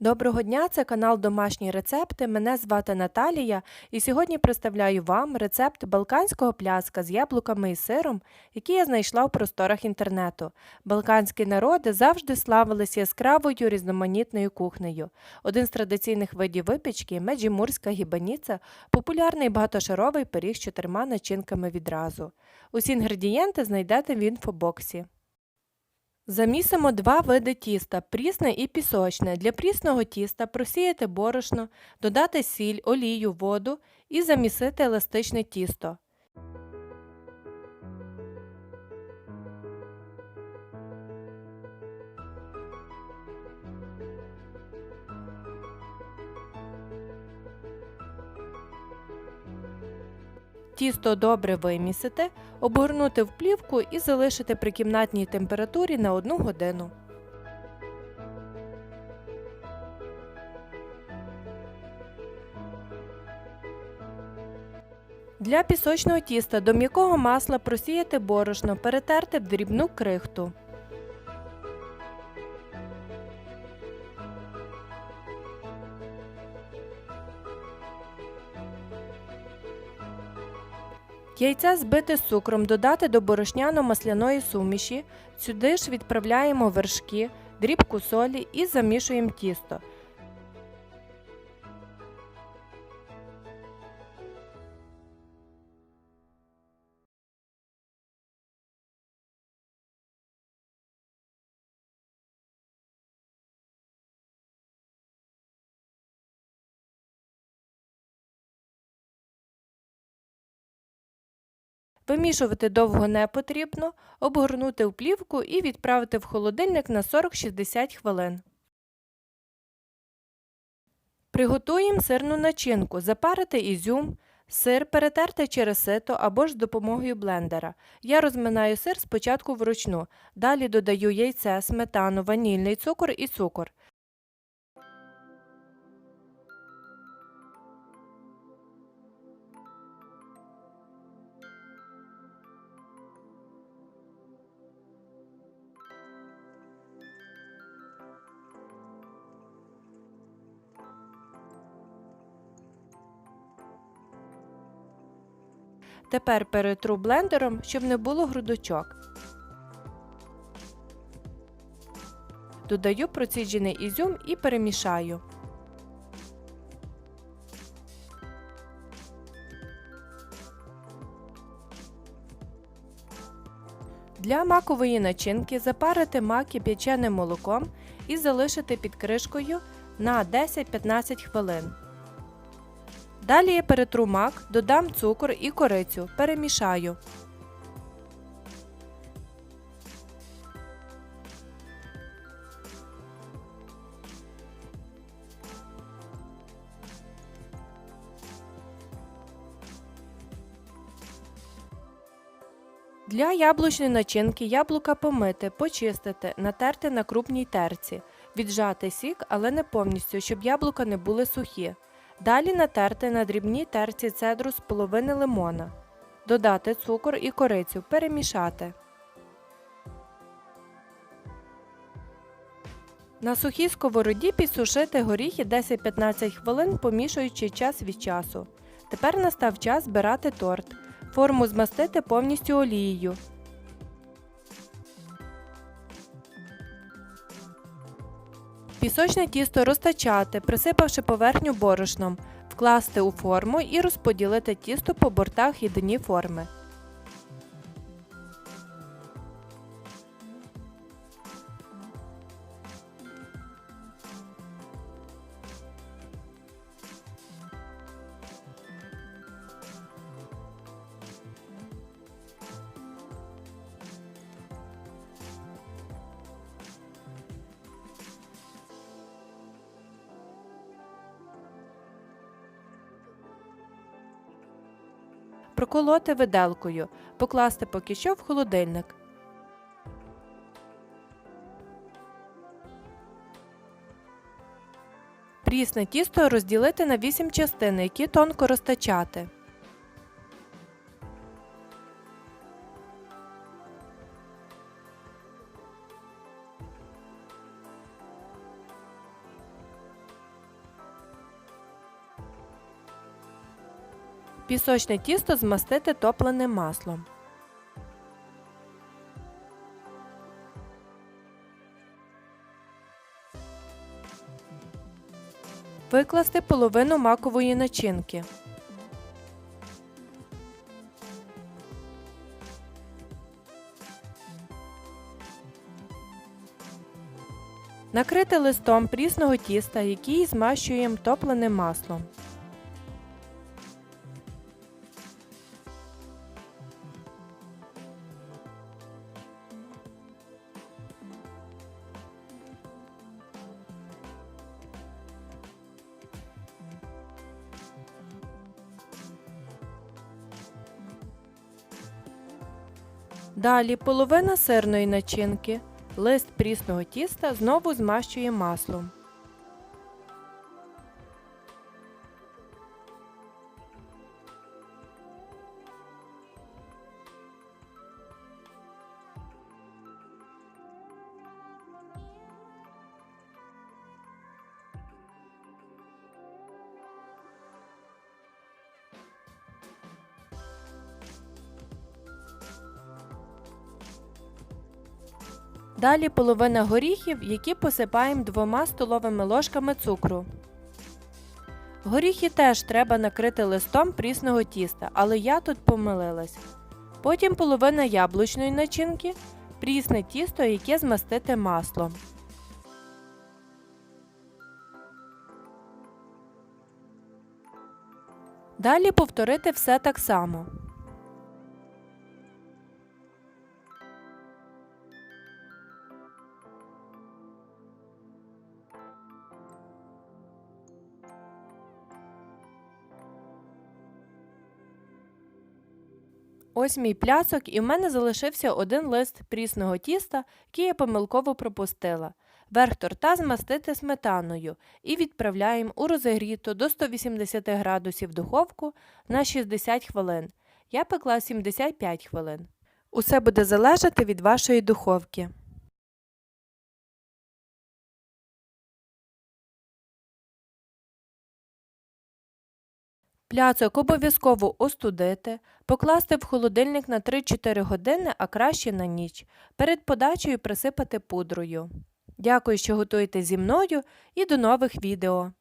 Доброго дня, це канал Домашні рецепти. Мене звати Наталія, і сьогодні представляю вам рецепт балканського пляска з яблуками і сиром, який я знайшла в просторах інтернету. Балканські народи завжди славились яскравою різноманітною кухнею. Один з традиційних видів випічки меджімурська гібаніця популярний багатошаровий пиріг з чотирма начинками відразу. Усі інгредієнти знайдете в інфобоксі. Замісимо два види тіста прісне і пісочне. Для прісного тіста просіяти борошно, додати сіль, олію, воду і замісити еластичне тісто. Тісто добре вимісити, обгорнути в плівку і залишити при кімнатній температурі на 1 годину. Для пісочного тіста до м'якого масла просіяти борошно, перетерти в дрібну крихту. Яйця збити з цукром додати до борошняно-масляної суміші. Сюди ж відправляємо вершки, дрібку солі і замішуємо тісто. Вимішувати довго не потрібно, обгорнути в плівку і відправити в холодильник на 40-60 хвилин. Приготуємо сирну начинку, запарити ізюм, сир перетерти через сито або ж з допомогою блендера. Я розминаю сир спочатку вручну, далі додаю яйце, сметану, ванільний цукор і цукор. Тепер перетру блендером, щоб не було грудочок. Додаю проціджений ізюм і перемішаю. Для макової начинки запарити маки п'яченим молоком і залишити під кришкою на 10-15 хвилин. Далі я перетру мак, додам цукор і корицю, перемішаю. Для яблучної начинки яблука помити, почистити, натерти на крупній терці, віджати сік, але не повністю, щоб яблука не були сухі. Далі натерти на дрібній терці цедру з половини лимона. Додати цукор і корицю, перемішати. На сухій сковороді підсушити горіхи 10-15 хвилин, помішуючи час від часу. Тепер настав час збирати торт. Форму змастити повністю олією. Пісочне тісто розтачати, присипавши поверхню борошном, вкласти у форму і розподілити тісто по бортах і дні форми. Проколоти виделкою, покласти поки що в холодильник. Прісне тісто розділити на 8 частин, які тонко розтачати. Пісочне тісто змастити топленим маслом. Викласти половину макової начинки. Накрити листом прісного тіста, який змащуємо топленим маслом. Далі половина сирної начинки. Лист прісного тіста знову змащує маслом. Далі половина горіхів, які посипаємо двома столовими ложками цукру. Горіхи теж треба накрити листом прісного тіста, але я тут помилилась. Потім половина яблучної начинки, прісне тісто, яке змастити маслом. Далі повторити все так само. Ось мій плясок, і в мене залишився один лист прісного тіста, який я помилково пропустила. Верх торта змастити сметаною і відправляємо у розігріту до 180 градусів духовку на 60 хвилин. Я пекла 75 хвилин. Усе буде залежати від вашої духовки. Пляцок обов'язково остудити, покласти в холодильник на 3-4 години, а краще на ніч. Перед подачею присипати пудрою. Дякую, що готуєте зі мною і до нових відео!